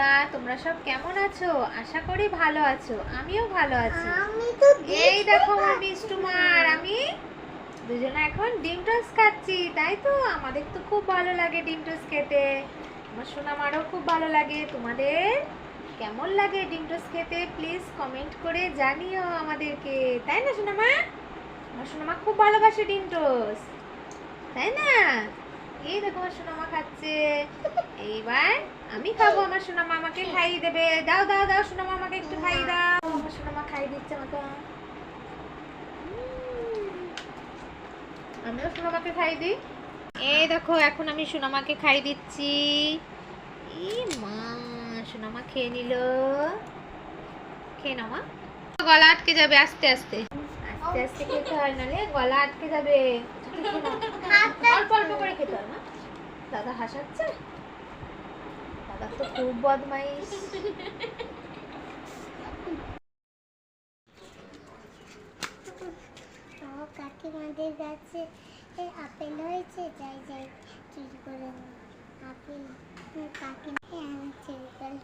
বন্ধুরা তোমরা সব কেমন আছো? আশা করি ভালো আছো। আমিও ভালো আছি। এই দেখো আমার মিষ্টু মার আমি দুজনে এখন ডিম টোস্ট খাচ্ছি তাই তো? আমাদের তো খুব ভালো লাগে ডিম টোস্ট খেতে। আমার সোনা মারও খুব ভালো লাগে। তোমাদের কেমন লাগে ডিম টোস্ট খেতে? প্লিজ কমেন্ট করে জানিও আমাদেরকে। তাই না সোনা মা আমার সোনা মা খুব ভালোবাসে ডিম টোস্ট। তাই না? এই দেখো আমার সোনা মা খাচ্ছে। এইবার আমি খাব, আমার সোনা মা আমাকে খাইয়ে দেবে। দাও দাও দাও সোনা মা আমাকে একটু খাইয়ে দাও। আমার সোনা মা খাইয়ে দিচ্ছে আমাকে। আমিও সোনামাকে খাই দিই। এই দেখো, এখন আমি সোনামাকে খাই দিচ্ছি। ই মা, সোনামা খেয়ে নিল। খেয়ে নাও মা। গলা আটকে যাবে আস্তে আস্তে। আস্তে আস্তে খেতে হয় নালে গলা আটকে যাবে। অল্প অল্প করে খেতে না দাদা হাসাচ্ছে। দাদা তো খুব বদমাইশ। কাকিমাদের কাছে আপেল হয়েছে? যাই যাই। চুরি করে আপেল হুম, কাকিমা আমি চুরি করে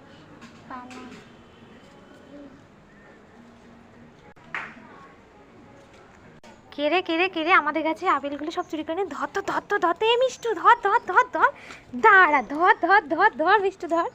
কেড়ে কেড়ে কেড়ে আমাদের কাছে আপেলগুলো সব চুরি করে ধর তো ধর তো ধর তো এ মিষ্টু ধর ধর ধর ধর দাঁড়া ধর ধর ধর ধর মিষ্টু ধর